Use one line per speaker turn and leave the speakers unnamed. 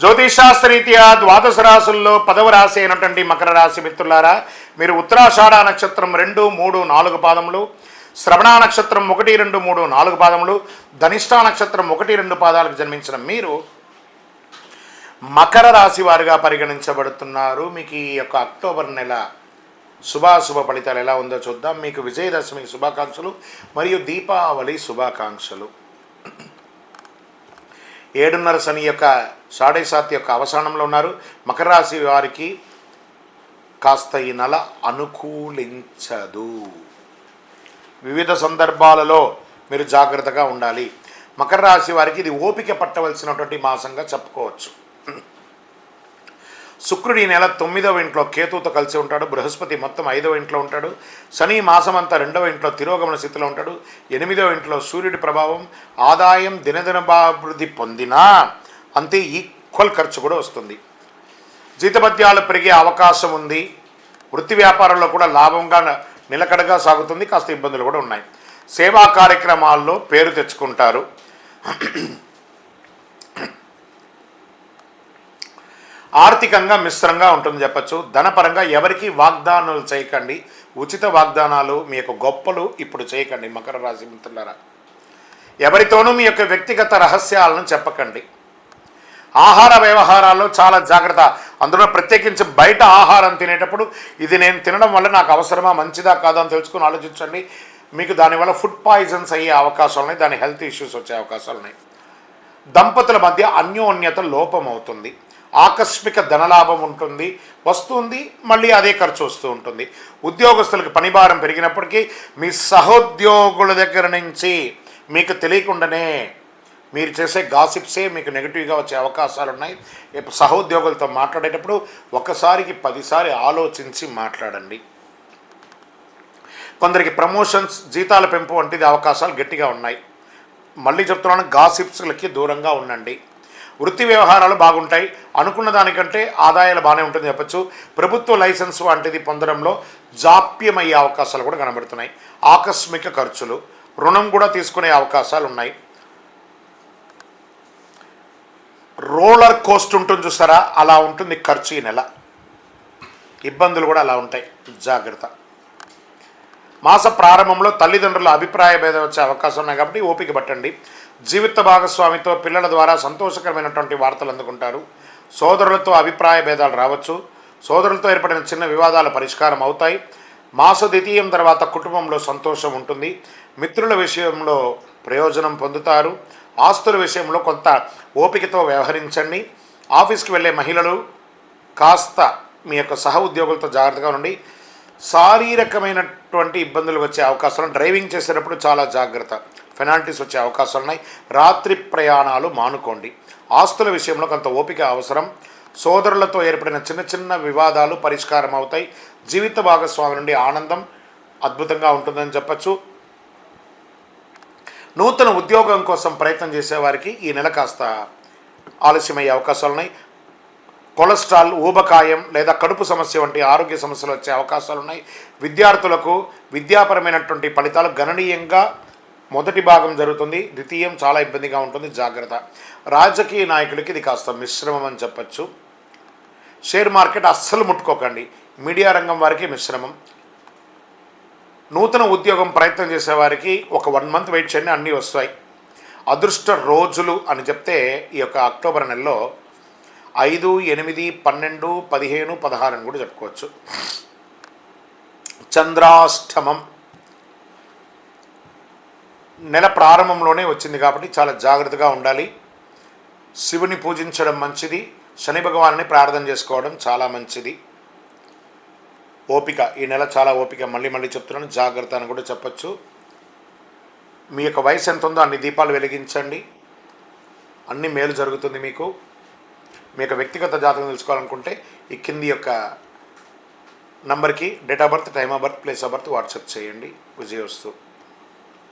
జ్యోతిషాస్త్రరీత్యా ద్వాదశ రాశుల్లో పదవ రాశి అయినటువంటి మకర రాశి మిత్రులారా మీరు ఉత్తరాషాఢ నక్షత్రం రెండు మూడు నాలుగు పాదములు శ్రవణ నక్షత్రం ఒకటి రెండు మూడు నాలుగు పాదములు ధనిష్టా నక్షత్రం ఒకటి రెండు పాదాలకు జన్మించిన మీరు మకర రాశి వారిగా పరిగణించబడుతున్నారు. మీకు ఈ యొక్క అక్టోబర్ నెల శుభాశుభ ఫలితాలు ఎలా ఉందో చూద్దాం. మీకు విజయదశమి శుభాకాంక్షలు మరియు దీపావళి శుభాకాంక్షలు. ఏడున్నర శని యొక్క సాడే సాత్ యొక్క అవసానంలో ఉన్నారు. మకర రాశి వారికి కాస్త ఈ నెల అనుకూలించదు. వివిధ సందర్భాలలో మీరు జాగ్రత్తగా ఉండాలి. మకర రాశి వారికి ఇది ఓపిక పట్టవలసినటువంటి మాసంగా చెప్పుకోవచ్చు. శుక్రుడు ఈ నెల తొమ్మిదవ ఇంట్లో కేతుతో కలిసి ఉంటాడు. బృహస్పతి మొత్తం ఐదవ ఇంట్లో ఉంటాడు. శని మాసమంతా రెండవ ఇంట్లో తిరోగమన స్థితిలో ఉంటాడు. ఎనిమిదవ ఇంట్లో సూర్యుడి ప్రభావం ఆదాయం దినదినభాభివృద్ధి పొందినా అంతే ఈక్వల్ ఖర్చు కూడా వస్తుంది. జీతపద్యాలు పెరిగే అవకాశం ఉంది. వృత్తి వ్యాపారంలో కూడా లాభంగా నిలకడగా సాగుతుంది. కాస్త ఇబ్బందులు కూడా ఉన్నాయి. సేవా కార్యక్రమాల్లో పేరు తెచ్చుకుంటారు. ఆర్థికంగా మిశ్రంగా ఉంటుంది చెప్పచ్చు. ధనపరంగా ఎవరికి వాగ్దానాలు చేయకండి. ఉచిత వాగ్దానాలు మీ యొక్క గొప్పలు ఇప్పుడు చేయకండి మకర రాశి మిత్రులారా. ఎవరితోనూ మీ యొక్క వ్యక్తిగత రహస్యాలను చెప్పకండి. ఆహార వ్యవహారాల్లో చాలా జాగ్రత్త. అందులో ప్రత్యేకించి బయట ఆహారం తినేటప్పుడు ఇది నేను తినడం వల్ల నాకు అవసరమా మంచిదా కాదా అని తెలుసుకుని ఆలోచించండి. మీకు దానివల్ల ఫుడ్ పాయిజన్స్ అయ్యే అవకాశాలు ఉన్నాయి దాని హెల్త్ ఇష్యూస్ వచ్చే అవకాశాలు ఉన్నాయి. దంపతుల మధ్య అన్యోన్యత లోపం అవుతుంది ఆకస్మిక ధనలాభం ఉంటుంది వస్తుంది మళ్ళీ అదే ఖర్చు వస్తూ ఉంటుంది. ఉద్యోగస్తులకు పనిభారం పెరిగినప్పటికీ మీ సహోద్యోగుల దగ్గర నుంచి మీకు తెలియకుండానే మీరు చేసే గాసిప్సే మీకు నెగిటివ్గా వచ్చే అవకాశాలు ఉన్నాయి. సహోద్యోగులతో మాట్లాడేటప్పుడు ఒకసారికి పదిసారి ఆలోచించి మాట్లాడండి. కొందరికి ప్రమోషన్స్ జీతాల పెంపు వంటిది అవకాశాలు గట్టిగా ఉన్నాయి. మళ్ళీ చెప్తున్నాను గాసిప్స్లకి దూరంగా ఉండండి. వృత్తి వ్యవహారాలు బాగుంటాయి. అనుకున్న దానికంటే ఆదాయాలు బాగానే ఉంటుంది చెప్పచ్చు. ప్రభుత్వ లైసెన్స్ వంటిది పొందడంలో జాప్యమయ్యే అవకాశాలు కూడా కనబడుతున్నాయి. ఆకస్మిక ఖర్చులు రుణం కూడా తీసుకునే అవకాశాలు ఉన్నాయి. రోలర్ కోస్ట్ ఉంటుంది చూసారా అలా ఉంటుంది ఖర్చు ఈ నెల. ఇబ్బందులు కూడా అలా ఉంటాయి. జాగ్రత్త. మాస ప్రారంభంలో తల్లిదండ్రుల అభిప్రాయ భేదం వచ్చే అవకాశం ఉన్నాయి కాబట్టి ఓపిక పట్టండి. జీవిత భాగస్వామితో పిల్లల ద్వారా సంతోషకరమైనటువంటి వార్తలు అందుకుంటారు. సోదరులతో అభిప్రాయ భేదాలు రావచ్చు. సోదరులతో ఏర్పడిన చిన్న వివాదాలు పరిష్కారం అవుతాయి. మాస ద్వితీయం తర్వాత కుటుంబంలో సంతోషం ఉంటుంది. మిత్రుల విషయంలో ప్రయోజనం పొందుతారు. ఆస్తుల విషయంలో కొంత ఓపికతో వ్యవహరించండి. ఆఫీస్కి వెళ్ళే మహిళలు కాస్త మీ యొక్క సహ ఉద్యోగులతో జాగ్రత్తగా ఉండి శారీరకమైనటువంటి ఇబ్బందులు వచ్చే అవకాశాలు డ్రైవింగ్ చేసేటప్పుడు చాలా జాగ్రత్త. పెనాల్టీస్ వచ్చే అవకాశాలు ఉన్నాయి. రాత్రి ప్రయాణాలు మానుకోండి. ఆస్తుల విషయంలో కొంత ఓపిక అవసరం. సోదరులతో ఏర్పడిన చిన్న చిన్న వివాదాలు పరిష్కారం అవుతాయి జీవిత భాగస్వామి నుండి ఆనందం అద్భుతంగా ఉంటుందని చెప్పచ్చు. నూతన ఉద్యోగం కోసం ప్రయత్నం చేసేవారికి ఈ నెల కాస్త ఆలస్యమయ్యే అవకాశాలు ఉన్నాయి. కొలెస్ట్రాల్ ఊబకాయం లేదా కడుపు సమస్య వంటి ఆరోగ్య సమస్యలు వచ్చే అవకాశాలు ఉన్నాయి. విద్యార్థులకు విద్యాపరమైనటువంటి ఫలితాలు గణనీయంగా మొదటి భాగం జరుగుతుంది. ద్వితీయం చాలా ఇబ్బందిగా ఉంటుంది. జాగ్రత్త. రాజకీయ నాయకులకి ఇది కాస్త మిశ్రమం అని చెప్పచ్చు. షేర్ మార్కెట్ అస్సలు ముట్టుకోకండి. మీడియా రంగం వారికి మిశ్రమం. నూతన ఉద్యోగం ప్రయత్నం చేసేవారికి ఒక వన్ మంత్ వెయిట్ చేయండి అన్నీ వస్తాయి. అదృష్ట రోజులు అని చెప్తే ఈ యొక్క అక్టోబర్ నెలలో ఐదు ఎనిమిది పన్నెండు పదిహేను పదహారు అని కూడా చెప్పుకోవచ్చు. చంద్రాష్టమం. నెల ప్రారంభంలోనే వచ్చింది కాబట్టి చాలా జాగ్రత్తగా ఉండాలి. శివుని పూజించడం మంచిది. శని భగవాన్ని ప్రార్థన చేసుకోవడం చాలా మంచిది. ఓపిక. ఈ నెల చాలా ఓపిక. మళ్ళీ మళ్ళీ చెప్తున్నాను. జాగ్రత్త అని కూడా చెప్పచ్చు. మీ యొక్క వయసు ఎంత ఉందో అన్ని దీపాలు వెలిగించండి. అన్ని మేలు జరుగుతుంది మీకు. మీ యొక్క వ్యక్తిగత జాతకం తెలుసుకోవాలనుకుంటే ఈ కింది యొక్క నంబర్కి date of birth time of birth place of birth WhatsApp చేయండి. విజయవస్తు.